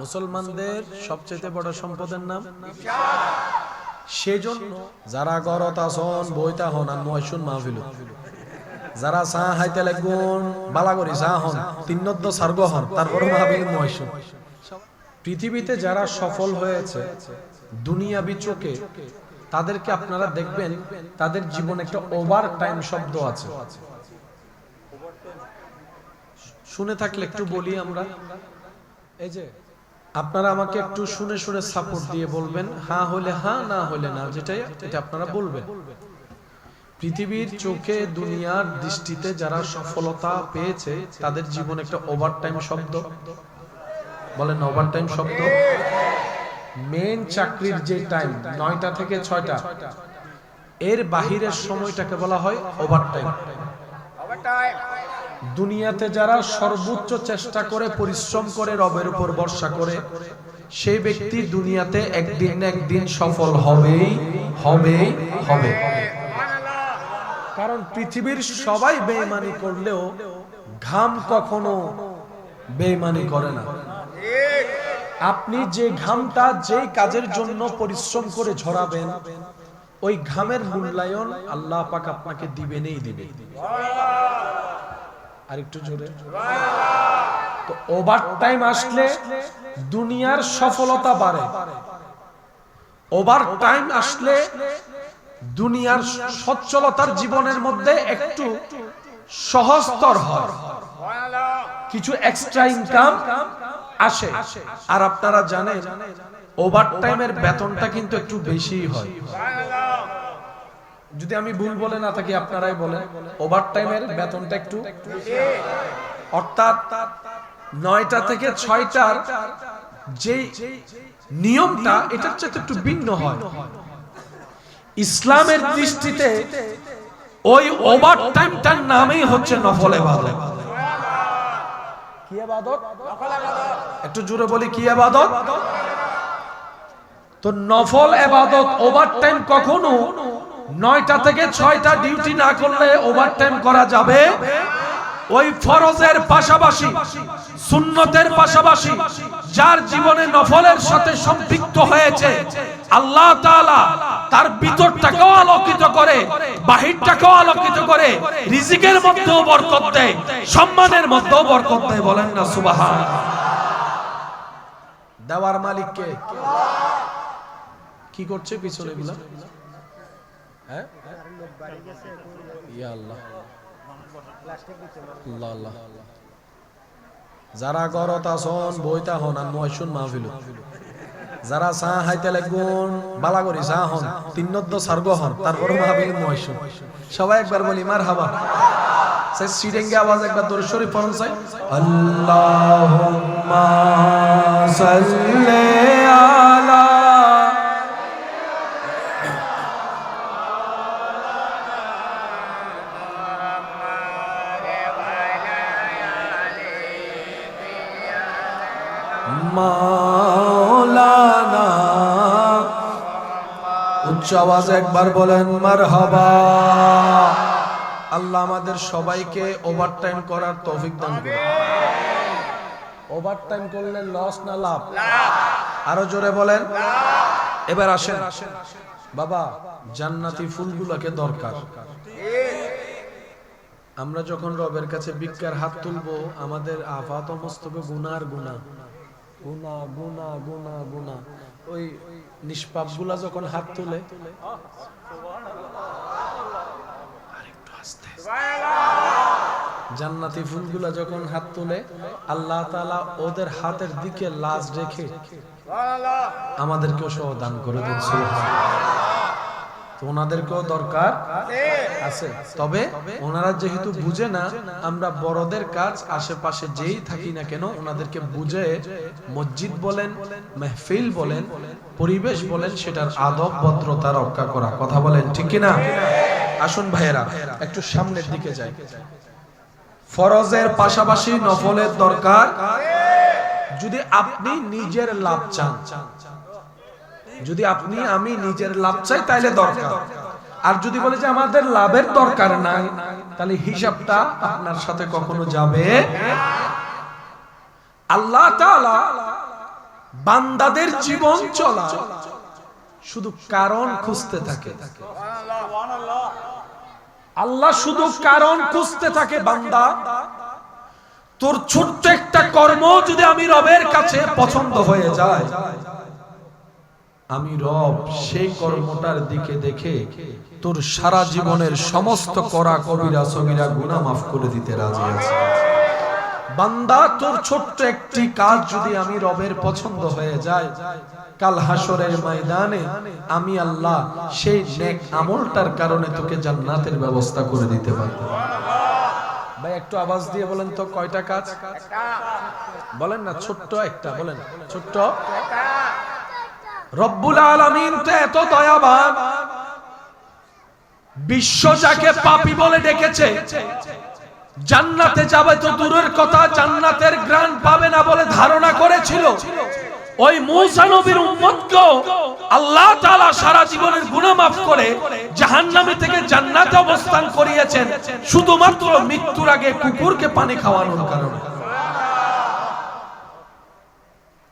মুসলমানদের সবচেয়ে বড় সম্পদের নাম? সেজন্য যারা গরত আসন বইতা হন, আর ময়সুন মাহফিল যারা চা হাইতে লাগুন বালা করি চা হন, তিন্নদ্দ সার্গ হন তারপরে মাহফিল ময়সুন পৃথিবীতে যারা সফল হয়েছে দুনিয়া বিচকে তাদেরকে আপনারা দেখবেন, তাদের জীবনে একটা ওভার টাইম শব্দ আছে। শুনে থাকলে একটু বলি আমরা। এই যে আপনারা আমাকে একটু শুনে শুনে সাপোর্ট দিয়ে বলবেন হ্যাঁ হলে হ্যাঁ না হলে না যেটাই এটা আপনারা বলবেন। পৃথিবীর চোখে দুনিয়ার দৃষ্টিতে যারা সফলতা পেয়েছে তাদের জীবনে একটা ওভারটাইম শব্দ। বলেন ওভার টাইম শব্দ মেন চাকরির যে টাইম নয়টা থেকে ছয়টা। এর বাহিরের সময়টাকে বলা হয় ওভার টাইম দুনিয়াতে যারা সর্বোচ্চ চেষ্টা করে, পরিশ্রম করে, রবের উপর ভরসা করে, সেই ব্যক্তি দুনিয়াতে একদিন না একদিন সফল হবেই হবেই, হবে। কারণ পৃথিবীর সবাই বেইমানি করলেও ঘাম কখনো বেইমানি করে না। আপনি যে ঘামটা যে কাজের জন্য পরিশ্রম করে ঝরাবেন, ওই ঘামের মূল্যায়ন আল্লাহ পাক আপনাকে দিবেনই দিবে আর একটু জোরে। তো ওভার টাইম আসলে দুনিয়ার সফলতা বাড়ে। ওভার টাইম আসলে দুনিয়ার সচ্ছলতার জীবনের মধ্যে একটু সহজতর হয়। কিছু এক্সট্রা ইনকাম আসে। আর আপনারা জানেন ওভার টাইমের বেতনটা কিন্তু একটু বেশি হয়। যদি আমি ভুল বলে না থাকি, আপনারাই বলেন। ওভার টাইমের বেতনটা একটু। অর্থাৎ নয়টা থেকে ছয়টার যে নিয়মটা, এটার চেয়ে একটু ভিন্ন হয়। ইসলামের দৃষ্টিতে ওই ওভার টাইমটার নামই হচ্ছে নফল এবাদত কি এবাদত একটু জোরে বলি, কি এবাদত তো নফল এবাদত ওভার টাইম কখনো নয়টা থেকে ছয়টা ডিউটি না করলে ওভার টাইম করা যাবে। ওই ফরজের পাশাপাশি, সুন্নতের পাশাপাশি, যার জীবনে নফলের সাথে সম্পৃক্ত হয়েছে, আল্লাহ তাআলা তার ভিতরটাকেও আলোকিত করে, বাহিরটাকেও আলোকিত করে, রিজিকের মধ্যেও বরকত দেয়, সম্মানের মধ্যেও বরকত দেয়, বলেন না, সুবহান। দেওয়ার মালিক কে কি করছে পিছনে গুলা হ্যাঁ? যারা গরত আসন বইতা হন আর ময়সুন মাহফিল যারা চা হাইতে লাগুন বালা করি চা হন তিন্নদ্দ সার্গ হন, তারপরে মাহফিল ময়সুন সবাই একবার বলি মার হাবা সে সিরেঙ্গে আওয়াজ একবার দরুদ শরীফ পড়ুন, চাই। আল্লাহুম্মা সাল্লি আলা মাওলানা। উচ্চ আওয়াজ একবার বলেন আল্লাহ আমাদের সবাইকে ওভারটাইম করার তৌফিক দান ওভারটাইম করলে লস না লাভ? আরও জোরে বলেন। এবার আসেন। বাবা, জান্নাতি ফুলগুলোকে দরকার। আমরা যখন রবের কাছে ভিক্ষার হাত তুলবো, আমাদের আফাত মস্তকে গুনার গুনাহ। গুনা গুনা গুনা গুনা ওই নিষ্পাপগুলা যখন হাত তুলে জান্নাতি ফুলগুলা যখন হাত তুলে, আল্লাহ তালা ওদের হাতের দিকে লাজ রেখে আমাদেরকেও সহ দান করে তো ওনাদেরকেও দরকার আছে। তবে ওনারা যেহেতু বুঝে না, আমরা বড়দের কাজ আশেপাশে যেই থাকি না কেন, ওনাদেরকে বুঝে মসজিদ বলেন, মেহফিল বলেন, পরিবেশ বলেন, সেটার আদব ভদ্রতা রক্ষা করা। কথা বলেন, ঠিক কিনা? আসুন ভাইয়েরা, একটু সামনের দিকে যাই। ফরজের পাশাপাশি নফলের দরকার। যদি আপনি নিজের লাভ চান যদি আপনি, আমি নিজের লাভ চাই, তাইলে দরকার। আর যদি বলে যে আমাদের লাভের দরকার নাই, তাহলে হিসাবটা আপনার সাথে কখনো যাবে আল্লাহ তাআলা বান্দাদের জীবন চলা শুধু কারণ খুঁজতে থাকে। আল্লাহ শুধু কারণ খুঁজতে থাকে বান্দা। তোর ছোট্ট একটা কর্ম যদি আমি রবের কাছে পছন্দ হয়ে যায় আমি রব সেই কর্মটার দিকে দেখে তোর সারা জীবনের সমস্ত করা কবিরা সগিরা গুনাহ মাফ করে দিতে রাজি আছে। বান্দা, তোর ছোট্ট একটি কাজ যদি আমি রবের পছন্দ হয়ে যায়, কাল হাসরের ময়দানে আমি আল্লাহ সেই নেক আমলটার কারণে তোকে জান্নাতের ব্যবস্থা করে দিতে পারব। ভাই, একটু আওয়াজ দিয়ে বলেন তো কয়টা কাজ? বলেন না, ছোট্ট একটা, বলেন। ছোট্ট? রব্বুল আলামিন তো এত দয়াবান। বিশ্ব যাকে পাপী বলে ডেকেছে, জান্নাতে যাবে তো দূরের কথা, জান্নাতের গ্রান পাবে না বলে ধারণা করেছিল। ওই মূসা নবীর উম্মতকে আল্লাহ তাআলা সারা জীবনের গুনাহ মাফ করে জাহান্নামে থেকে জান্নাতে অবস্থান করিয়েছেন, শুধুমাত্র মৃত্যুর আগে কুকুরকে পানি খাওয়ানোর কারণে।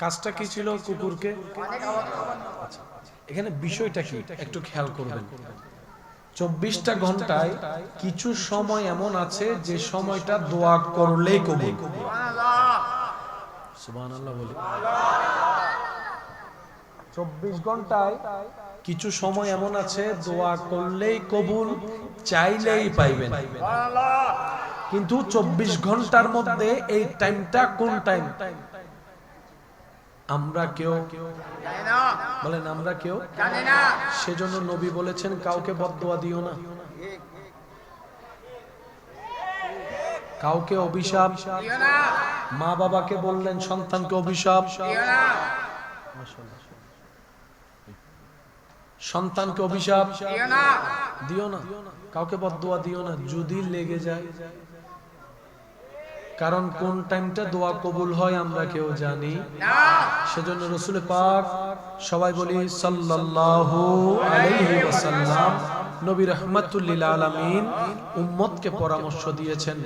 কাজটা কি ছিল কুকুরকে? আচ্ছা, এখানে বিষয়টা কি? একটু খেয়াল করবেন। চব্বিশটা ঘন্টায় কিছু সময় এমন আছে যে সময়টা দোয়া করলেই কবুল। সুবহানাল্লাহ বলি। চব্বিশ ঘন্টায় কিছু সময় এমন আছে দোয়া করলেই কবুল চাইলেই পাইবেন। কিন্তু চব্বিশ ঘণ্টার মধ্যে এই টাইমটা কোন টাইম টাইম? আমরা কেউ বলেন আমরা কেউ সেজন্য নবী বলেছেন কাউকে বদদোয়া দিও না। কাউকে অভিশাপ মা বাবাকে বললেন সন্তানকে অভিশাপ। সন্তানকে অভিশাপ দিও না। কাউকে বদদোয়া দিও না। যদি লেগে যায়। কারণ কোন টাইমটা দোয়া কবুল হয় আমরা কেউ জানি। সেজন্য রসুল পাক সবাই বলি সাল্লাল্লাহু আলাইহি ওয়াসাল্লাম নবী রহমাতুল্লিল আলামিন উম্মতকে পরামর্শ দিয়েছেন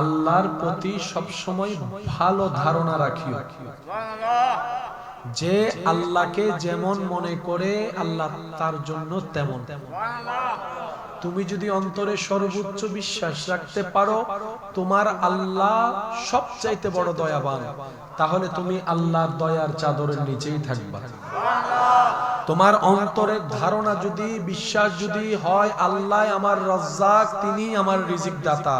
আল্লাহর প্রতি সব সময় ভালো ধারণা রাখিও। যে আল্লাহকে যেমন মনে করে আল্লাহ তার জন্য তেমন। তুমি যদি অন্তরে সর্বোচ্চ বিশ্বাস রাখতে পারো, তোমার আল্লাহ সবচাইতে বড় দয়াবান। তাহলে তুমি আল্লাহর দয়ার চাদরের নিচেই থাকবা। তোমার অন্তরের ধারণা যদি, বিশ্বাস যদি হয়, আল্লাহ আমার রজ্জাক, তিনি আমার রিজিক দাতা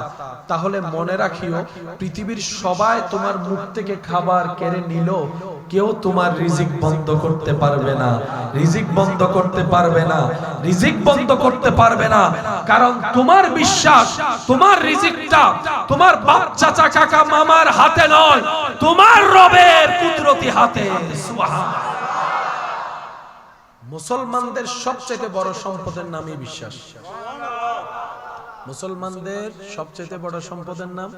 তাহলে মনে রাখিও, পৃথিবীর সবাই তোমার মুখ থেকে খাবার কেড়ে নিল, কেউ তোমার রিজিক বন্ধ করতে পারবে না। রিজিক বন্ধ করতে পারবে না। রিজিক বন্ধ করতে পারবে না। কারণ তোমার বিশ্বাস, তোমার রিজিকটা তোমার বাপ চাচা কাকা মামার হাতে নয়, তোমার রবের কুদরতি হাতে। সুবহান মুসলমানদের সবচেয়ে বড় সম্পদের নামই বিশ্বাস। মুসলমানদের সবচেয়ে বড় সম্পদের নাম?